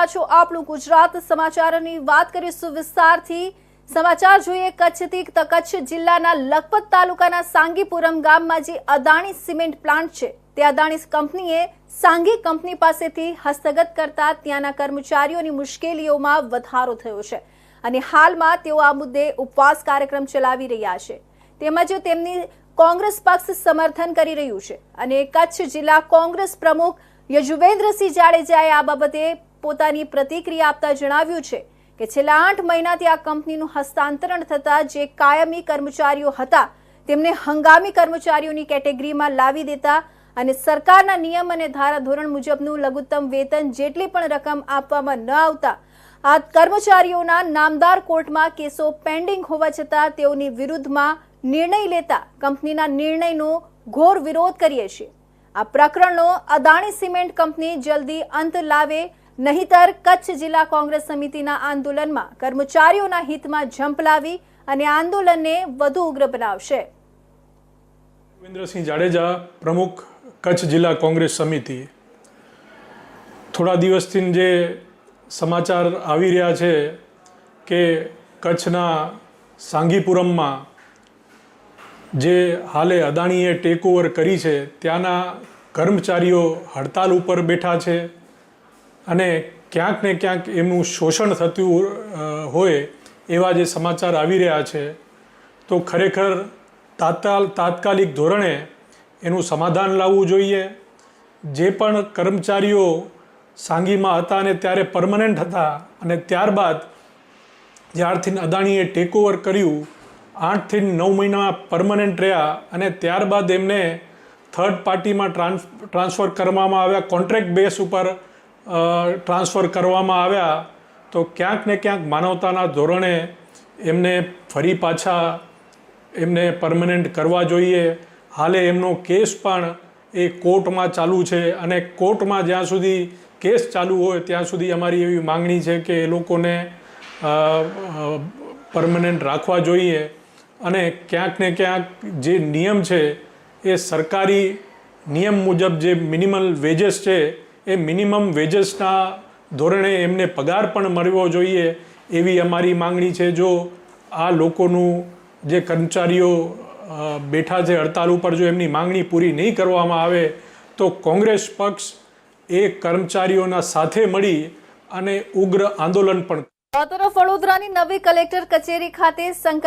રહ્યા છો આપણું ગુજરાત સમાચારની વાત કરીશું વિસ્તારથી સમાચાર જોઈએ કચ્છથી. કચ્છ જિલ્લાના લખપત તાલુકાના સાંગીપુરમ ગામમાં જે અદાણી સિમેન્ટ પ્લાન્ટ છે, તે અદાણી કંપનીએ સાંગી કંપની પાસેથી હસ્તગત કરતા ત્યાંના કર્મચારીઓની મુશ્કેલીઓમાં વધારો થયો છે. અને હાલમાં તેઓ આ મુદ્દે ઉપવાસ કાર્યક્રમ ચલાવી રહ્યા છે. તેમજ તેમની કોંગ્રેસ પક્ષ સમર્થન કરી રહ્યું છે. અને કચ્છ જિલ્લા કોંગ્રેસ પ્રમુખ યજુવેન્દ્રસિંહ જાડેજાએ આ બાબતે પોતાની પ્રતિક્રિયા આપતા જણાવ્યું છે કે છેલ્લા આઠ મહિનાથી આ કંપનીનું હસ્તાંતરણ થતાં જે કાયમી કર્મચારીઓ હતા, તેમને હંગામી કર્મચારીઓની કેટેગરીમાં લાવી દેતા અને સરકારના નિયમ અને ધારાધોરણ મુજબનું લઘુત્તમ વેતન જેટલી પણ રકમ આપવામાં ન આવતા, આ કર્મચારીઓના નામદાર કોર્ટમાં કેસો પેન્ડિંગ હોવા છતાં તેઓની વિરુદ્ધમાં નિર્ણય લેતા કંપનીના નિર્ણયનો ઘોર વિરોધ કરીએ છીએ. આ પ્રકરણનો અદાણી સિમેન્ટ કંપની જલ્દી અંત લાવે નહીતર કચ્છ જિલ્લા કોંગ્રેસ સમિતિના આંદોલનમાં કર્મચારીઓના હિતમાં ઝંપલાવી અને આંદોલનને વધુ ઉગ્ર બનાવશે. રવિન્દ્રસિંહ જાડેજા પ્રમુખ કચ્છ જિલ્લા કોંગ્રેસ સમિતિ. થોડા દિવસથી જે સમાચાર આવી રહ્યા છે કે કચ્છના સાંગીપુરમમાં જે હાલે અદાણીએ ટેકઓવર કરી છે, ત્યાંના કર્મચારીઓ હડતાલ ઉપર બેઠા છે. અને ક્યાંક ને ક્યાંક એમનું શોષણ થતું હોય એવા જે સમાચાર આવી રહ્યા છે, તો ખરેખર તાત્કાલ, તાત્કાલિક ધોરણે એનું સમાધાન લાવવું જોઈએ. જે પણ કર્મચારીઓ સાંગીમાં હતા અને ત્યારે પરમનન્ટ હતા અને ત્યારબાદ જ્યારથી અદાણીએ ટેક ઓવર કર્યું, આઠથી નવ મહિના પરમનન્ટ રહ્યા અને ત્યારબાદ એમને થર્ડ પાર્ટીમાં ટ્રાન્સ ટ્રાન્સફર કરવામાં આવ્યા કોન્ટ્રાક્ટ બેસ ઉપર ટ્રાન્સફર કરવામાં આવ્યા, તો ક્યાંક ને ક્યાંક માનવતાના ધોરણે એમને ફરી પાછા એમને પરમનન્ટ કરવા જોઈએ. હાલે એમનો કેસ પણ એ કોર્ટમાં ચાલુ છે અને કોર્ટમાં જ્યાં સુધી કેસ ચાલુ હોય ત્યાં સુધી અમારી એવી માંગણી છે કે એ લોકોને પરમનન્ટ રાખવા જોઈએ. અને ક્યાંક ને ક્યાંક જે નિયમ છે એ સરકારી નિયમ મુજબ જે મિનિમલ વેજીસ છે એ મિનિમમ વેજસના ધોરણે એમને પગાર પણ મળવો જોઈએ એવી અમારી માંગણી છે. જો આ લોકોનું જે કર્મચારીઓ બેઠા છે હડતાલ ઉપર, જો એમની માંગણી પૂરી નહીં કરવામાં આવે, તો કોંગ્રેસ પક્ષ એ કર્મચારીઓના સાથે મળી અને ઉગ્ર આંદોલન પણ તરફ વડોદરાની નવી કલેક્ટર કચેરી ખાતે શંકર